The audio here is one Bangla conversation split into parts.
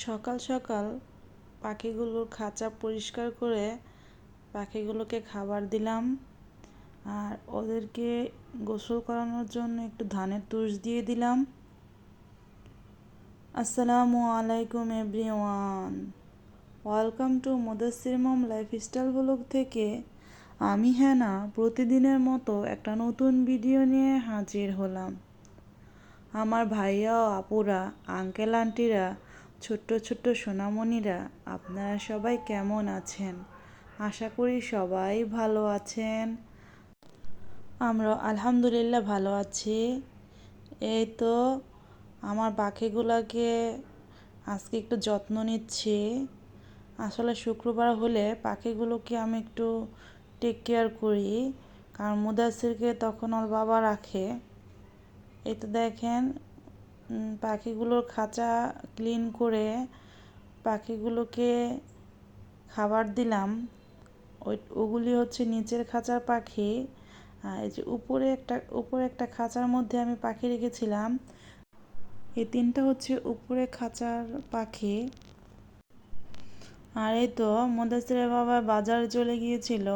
সকাল সকাল পাখিগুলোর খাঁচা পরিষ্কার করে পাখিগুলোকে খাবার দিলাম আর ওদেরকে গোসল করানোর জন্য একটু ধানের তুষ দিয়ে দিলাম। আসসালামু আলাইকুম, everyone. Welcome to Mudassir mom lifestyle blog থেকে আমি হ্যানা প্রতিদিনের মতো একটা নতুন ভিডিও নিয়ে হাজির হলাম। আমার ভাইয়া আপুরা, আঙ্কেল, আন্টিরা ছোট্ট ছোট্ট সোনামণিরা, আপনারা সবাই কেমন আছেন? আশা করি সবাই ভালো আছেন। আমরা আলহামদুলিল্লাহ ভালো আছি। এই তো আমার পাখিগুলোকে আজকে একটু যত্ন নিচ্ছি। আসলে শুক্রবার হলে পাখিগুলোকে আমি একটু টেক কেয়ার করি। কারণ মুদাসিরকে তখন ওর বাবা রাখে। এই তো দেখেন পাখিগুলোর খাঁচা ক্লিন করে পাখিগুলোকে খাবার দিলাম। ওই, ওগুলি হচ্ছে নিচের খাঁচার পাখি। এই যে উপরে একটা উপরে একটা খাঁচার মধ্যে আমি পাখি রেখেছিলাম। এই তিনটা হচ্ছে উপরে খাঁচার পাখি। আর এই তো মদাসিরের বাবা বাজার চলে গিয়েছিল।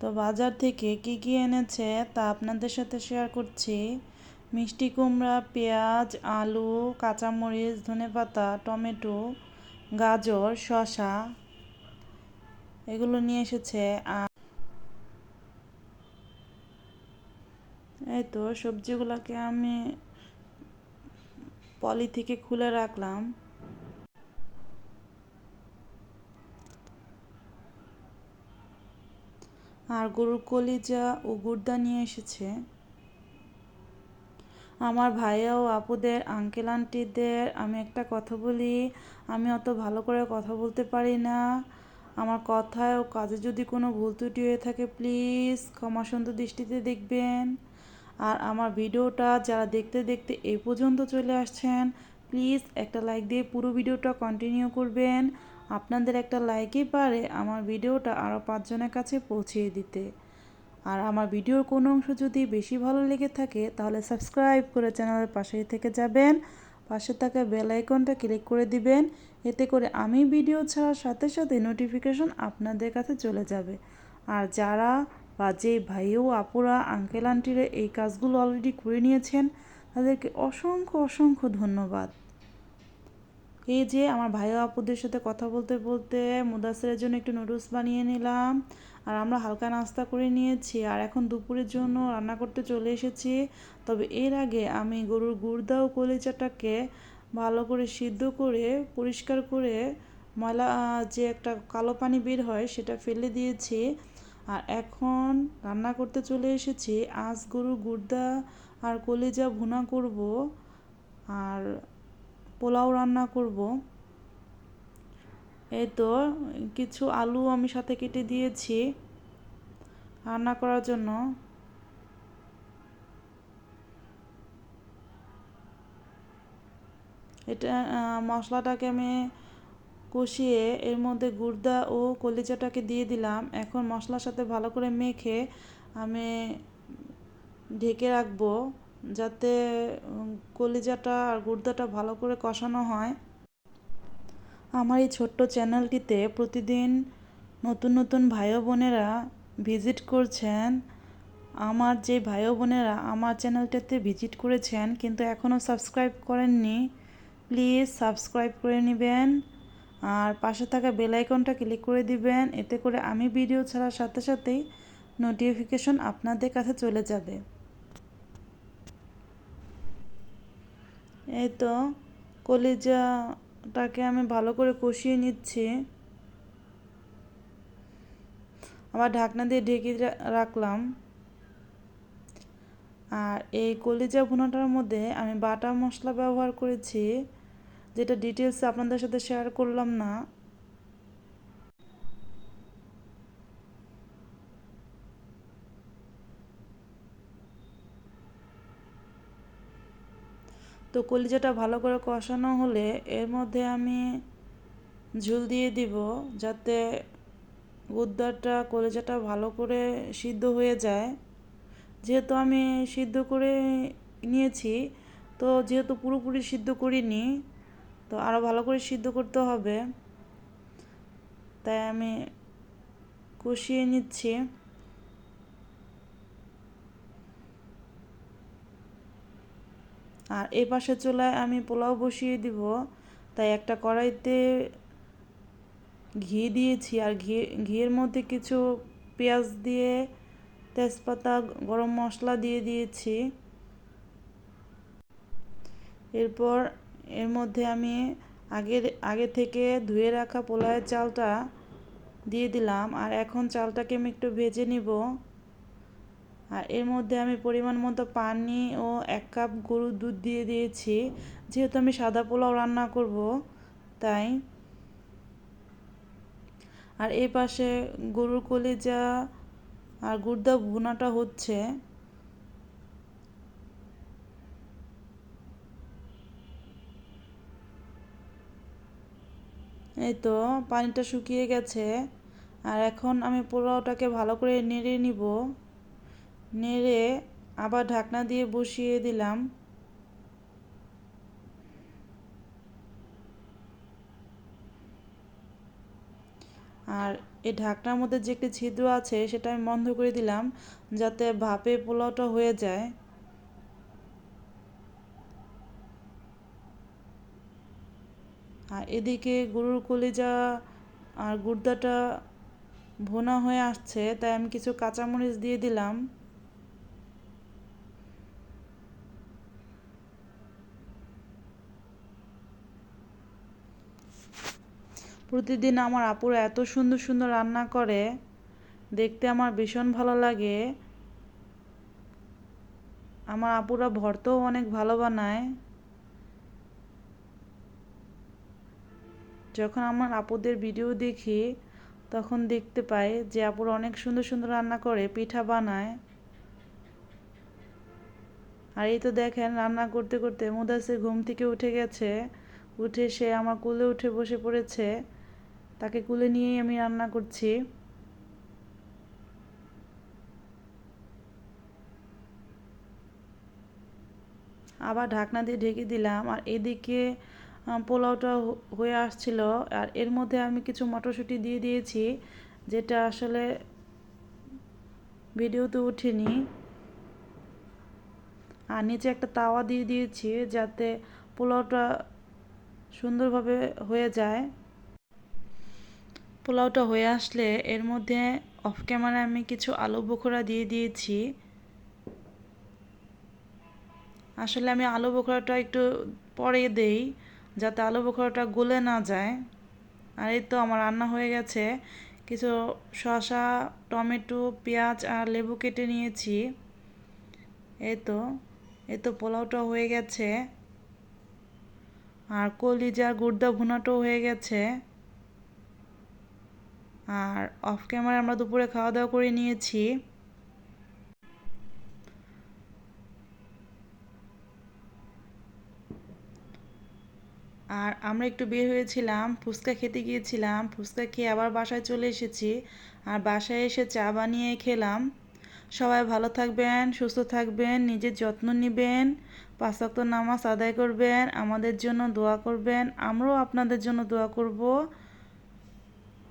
তো বাজার থেকে কি কি এনেছে তা আপনাদের সাথে শেয়ার করছি। মিষ্টি কুমড়া, পেঁয়াজ, আলু, কাঁচামরিচ, ধনেপাতা, টমেটো, গাজর, শসা, এগুলো নিয়ে এসেছে। আর এই তো সবজিগুলোকে আমি পলি থেকে খুলে রাখলাম। আর গরুর কলিজা ও গুর্দা নিয়ে এসেছে। আমার ভাইয়া ও আপুদের আঙ্কেল আন্টিদের আমি একটা কথা বলি, আমি অত ভালো করে কথা বলতে পারি না। আমার কথায় ও কাজে যদি কোনো ভুল ত্রুটি হয়ে থাকে প্লিজ ক্ষমা সুন্দর দৃষ্টিতে দেখবেন। আর আমার ভিডিওটা যারা দেখতে দেখতে এই পর্যন্ত চলে আসছেন প্লিজ একটা লাইক দিয়ে পুরো ভিডিওটা কন্টিনিউ করবেন। আপনাদের একটা লাইকই পারে আমার ভিডিওটা আরও পাঁচজনের কাছে পৌঁছিয়ে দিতে। আর আমার ভিডিওর কোনো অংশ যদি বেশি ভালো লেগে থাকে, তাহলে সাবস্ক্রাইব করে চ্যানেলের পাশেই থেকে যাবেন। পাশে থাকা বেল আইকনটা ক্লিক করে দিবেন। এতে করে আমি ভিডিও ছাড়ার সাথে সাথে নোটিফিকেশন আপনাদের কাছে চলে যাবে। আর যারা বা যে ভাইও আপুরা, আঙ্কেল, আন্টিরা এই কাজগুলো অলরেডি করে নিয়েছেন, তাদেরকে অসংখ্য অসংখ্য ধন্যবাদ। এই যে আমার ভাইও আপুদের সাথে কথা বলতে বলতে মুদাসের জন্য একটু নুডলস বানিয়ে নিলাম। আর আমরা হালকা নাস্তা করে নিয়েছি। আর এখন দুপুরের জন্য রান্না করতে চলে এসেছি। তবে এর আগে আমি গরুর গুর্দা ও কলিচাটাকে ভালো করে সিদ্ধ করে, পরিষ্কার করে ময়লা যে একটা কালো পানি বের হয় সেটা ফেলে দিয়েছি। আর এখন রান্না করতে চলে এসেছি। আজ গরুর গুর্দা আর কলিজা ভুনা করব। আর পোলাও রান্না করব। এই তো, কিছু আলু আমি সাথে কেটে দিয়েছি রান্না করার জন্য। এটা মশলাটাকে আমি কষিয়ে এর মধ্যে গুর্দা ও কলিজাটাকে দিয়ে দিলাম। এখন মশলার সাথে ভালো করে মেখে আমি ঢেকে রাখব। যাতে কলিজাটা আর গুর্দাটা ভালো করে কষানো হয়। আমার এই ছোট্ট চ্যানেলটিতে প্রতিদিন নতুন নতুন ভাই বোনেরা ভিজিট করছেন। আমার যে ভাই বোনেরা আমার চ্যানেলটাতে ভিজিট করেছেন, কিন্তু এখনও সাবস্ক্রাইব করেননি, প্লিজ সাবস্ক্রাইব করে নেবেন। আর পাশে থাকা বেল আইকনটা ক্লিক করে দিবেন, এতে করে আমি ভিডিও ছাড়ার সাথে সাথেই নোটিফিকেশন আপনাদের কাছে চলে যাবে। এই তো, কলিজাটাকে আমি ভালো করে কষিয়ে নিচ্ছি। আবার ঢাকনা দিয়ে ঢেকে রাখলাম। আর এই কলিজা ভুনাটার মধ্যে আমি বাটার মশলা ব্যবহার করেছি, যেটা ডিটেলস আপনাদের সাথে শেয়ার করলাম না। তো কলিজাটা ভালো করে কষানো হলে এর মধ্যে আমি ঝুল দিয়ে দিব যাতে গুদ্দারটা কলিজাটা ভালো করে সিদ্ধ হয়ে যায়। যেহেতু আমি সিদ্ধ করে নিয়েছি, তো যেহেতু পুরোপুরি সিদ্ধ করিনি, তো আরও ভালো করে সিদ্ধ করতে হবে। তাই আমি কষিয়ে নিচ্ছি। আর এই পাশে চুলায় আমি পোলাও বসিয়ে দিব। তাই একটা কড়াইতে ঘি দিয়েছি আর ঘি, ঘিয়ের মধ্যে কিছু পেঁয়াজ দিয়ে তেজপাতা, গরম মশলা দিয়ে দিয়েছি। এরপর এর মধ্যে আমি আগের, আগে থেকে ধুয়ে রাখা পোলাওয়ের চালটা দিয়ে দিলাম। আর এখন চালটাকে আমি একটু ভেজে নিব। আর এর মধ্যে আমি পরিমাণ মতো পানি ও এক কাপ গরুর দুধ দিয়ে দিয়েছি। যেহেতু আমি সাদা পোলাও রান্না করব, তাই। আর এই পাশে গরুর কলিজা আর গুর্দা ভুনাটা হচ্ছে। এই তো, পানিটা শুকিয়ে গেছে। আর এখন আমি পোলাওটাকে ভালো করে নেড়ে নিব। নেড়ে আবার ঢাকনা দিয়ে বসিয়ে দিলাম। আর এই ঢাকনার মধ্যে যে একটি ছিদ্র আছে, সেটা আমি বন্ধ করে দিলাম যাতে ভাপে পোলাওটা হয়ে যায়। আর এদিকে গরুর কলিজা আর গুর্দাটা ভোনা হয়ে আসছে, তাই আমি কিছু কাঁচামরিচ দিয়ে দিলাম। প্রতিদিন আমার আপুরা এত সুন্দর সুন্দর রান্না করে, দেখতে আমার ভীষণ ভালো লাগে। আমার আপুরা ভর্তাও অনেক ভালো বানায়। যখন আমার আপুদের ভিডিও দেখি, তখন দেখতে পাই যে আপুরা অনেক সুন্দর সুন্দর রান্না করে, পিঠা বানায়। আর এই তো দেখেন, রান্না করতে করতে মুদাসে ঘুম থেকে উঠে গেছে। উঠে সে আমার কোলে উঠে বসে পড়েছে। তাকে কুলে নিয়েই আমি রান্না করছি। আবার ঢাকনা দিয়ে ঢেকে দিলাম আর এদিকে পোলাওটা হয়ে আসছিল আর এর মধ্যে আমি কিছু মটরশুঁটি দিয়ে দিয়েছি, যেটা আসলে ভিডিওতে উঠেনি আর নিচে একটা তাওয়া দিয়ে দিয়েছি যাতে পোলাওটা সুন্দরভাবে হয়ে যায়। পোলাওটা হয়ে আসলে এর মধ্যে অফ ক্যামেরায় আমি কিছু আলু বোখরা দিয়ে দিয়েছি। আসলে আমি আলু বোখরাটা একটু পরে দেই যাতে আলু বোখরাটা গলে না যায়। আর এই তো আমার রান্না হয়ে গেছে। কিছু শসা, টমেটো, পেঁয়াজ আর লেবু কেটে নিয়েছি। এই তো এই তো পোলাওটা হয়ে গেছে। আর কলিজা গুর্দা ভুনাটাও হয়ে গেছে। আর অফ ক্যামেরা আমরা দুপুরে খাওয়া দাওয়া করে নিয়েছি। আর আমরা একটু বের হয়েছিলাম, ফুচকা খেতে গিয়েছিলাম, ফুচকা খেয়ে আবার বাসায় চলে এসেছি। আর বাসায় এসে চা বানিয়ে খেলাম। সবাই ভালো থাকবেন, সুস্থ থাকবেন, নিজের যত্ন নেবেন পাঁচক্ত নামাজ আদায় করবেন, আমাদের জন্য দোয়া করবেন, আমরাও আপনাদের জন্য দোয়া করব।